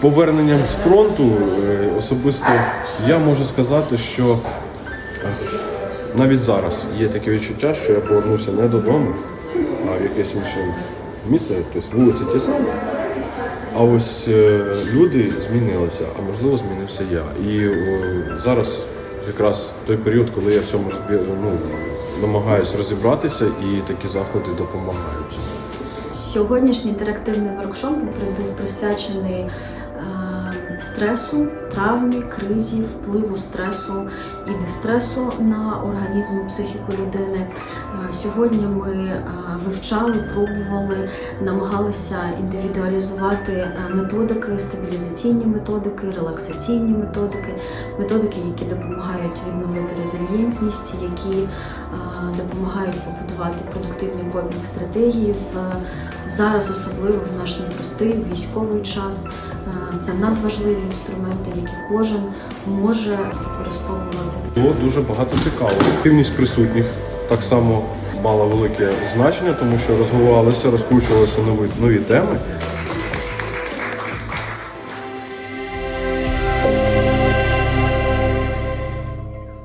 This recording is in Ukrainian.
поверненням з фронту е, особисто я можу сказати, що е, навіть зараз є таке відчуття, що я повернувся не додому, а в якесь інше місце, тобто вулиця ті самі. А ось е, люди змінилися, а можливо змінився я. І о, зараз якраз той період, коли я в цьому ну, намагаюся розібратися, і такі заходи допомагають. Сьогоднішній інтерактивний воркшоп був присвячений е, стресу, травмі, кризі, впливу стресу і дистресу на організм психіку людини. Е, Сьогодні ми е, вивчали, пробували, намагалися індивідуалізувати е, методики, стабілізаційні методики, релаксаційні методики, методики, які допомагають відновити резильєнтність, які допомагають побудувати продуктивні копінг стратегії зараз, особливо в наш непростий військовий час. Це надважливі інструменти, які кожен може використовувати. Було дуже багато цікавого. Активність присутніх так само мала велике значення, тому що розвивалися, розкручувалися нові, нові теми.